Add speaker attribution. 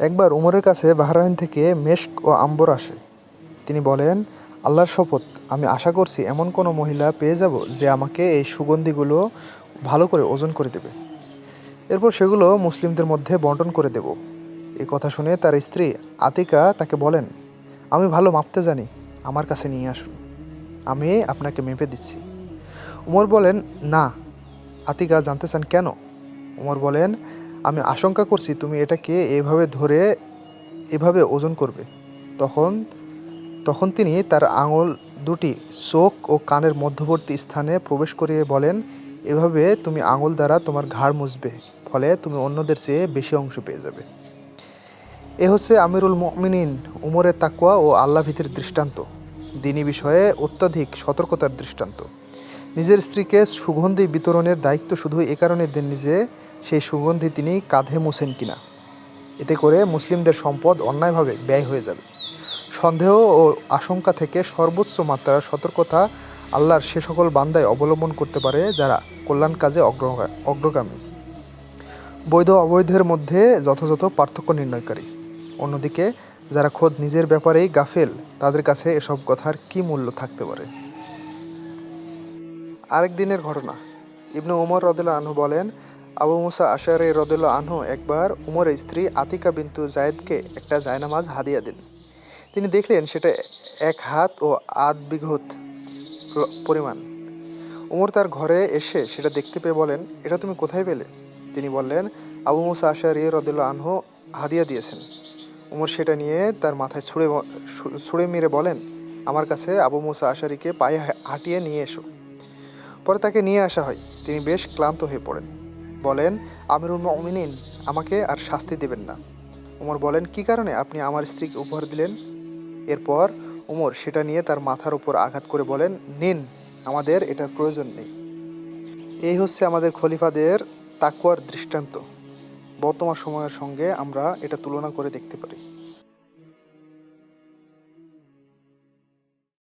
Speaker 1: একবার উমরের কাছে বাহরাইন থেকে মেশক ও আম্বর আসে। তিনি বলেন, আল্লাহর শপথ, আমি আশা করছি এমন কোনো মহিলা পেয়ে যাব যে আমাকে এই সুগন্ধিগুলো ভালো করে ওজন করে দেবে। এরপর সেগুলো মুসলিমদের মধ্যে বন্টন করে দেব। এই কথা শুনে তার স্ত্রী আতিকা তাকে বলেন, আমি ভালো মাপতে জানি, আমার কাছে নিয়ে আসুন। আমি আপনাকে মেপে দিচ্ছি। উমর বলেন, না। আতিকা জানতে চান কেন? উমর বলেন আমি আশঙ্কা করছি তুমি এটাকে এভাবে ধরে এভাবে ওজন করবে। তখন তখন তিনি তার আঙুল দুটি চোখ ও কানের মধ্যবর্তী স্থানে প্রবেশ করিয়ে বলেন, এভাবে তুমি আঙুল দ্বারা তোমার ঘাড় মুছবে, ফলে তুমি অন্যদের চেয়ে বেশি অংশ পেয়ে যাবে। এ হচ্ছে আমিরুল মমিনিন, উমরের তাকুয়া ও আল্লাহ ভীতির দৃষ্টান্ত। দিনী বিষয়ে অত্যাধিক সতর্কতার দৃষ্টান্ত। নিজের স্ত্রীকে সুগন্ধি বিতরণের দায়িত্ব শুধু এ কারণে দেননি যে সেই সুগন্ধি তিনি কাঁধে মুছেন কিনা। এতে করে মুসলিমদের সম্পদ অন্যায়ভাবে ব্যয় হয়ে যাবে। সন্দেহ ও আশঙ্কা থেকে সর্বোচ্চ মাত্রার সতর্কতা আল্লাহর সে সকল বান্দায় অবলম্বন করতে পারে যারা কল্যাণ কাজে অগ্রগামী। বৈধ অবৈধের মধ্যে যথাযথ পার্থক্য নির্ণয়কারী। অন্যদিকে, যারা খোদ নিজের ব্যাপারেই গাফেল, তাদের কাছে এসব কথার কী মূল্য থাকতে পারে? আরেক দিনের ঘটনা। ইবনু উমর রদুল্লা আনহু বলেন আবু মুসা আশারে রদুল্লা আনহু একবার উমরের স্ত্রী আতিকা বিন্তু জায়েদকে একটা জায়নামাজ হাদিয়া দিন তিনি দেখলেন সেটা এক হাত ও আধ বিঘত পরিমাণ। উমর তার ঘরে এসে সেটা দেখতে পেয়ে বলেন, এটা তুমি কোথায় পেলে? তিনি বললেন, আবু মুসা আশারি রদুল্লা আনহু হাদিয়া দিয়েছেন। উমর সেটা নিয়ে তার মাথায় ছুঁড়ে ছুঁড়ে মেরে বলেন, আমার কাছে আবু মুসা আশারিকে পায়ে হাঁটিয়ে নিয়ে এসো। পরে তাকে নিয়ে আসা হয়। তিনি বেশ ক্লান্ত হয়ে পড়েন। বলেন আমির আমিরুল মমিনিন, আমাকে আর শাস্তি দেবেন না। উমর বলেন, কি কারণে? আপনি আমার স্ত্রীকে উপহার দিলেন? এরপর উমর সেটা নিয়ে তার মাথার উপর আঘাত করে বলেন, নিন, আমাদের এটার প্রয়োজন নেই। এই হচ্ছে আমাদের খলিফাদের তাকুয়ার দৃষ্টান্ত। বর্তমান সময়ের সঙ্গে আমরা এটা তুলনা করে দেখতে পারি।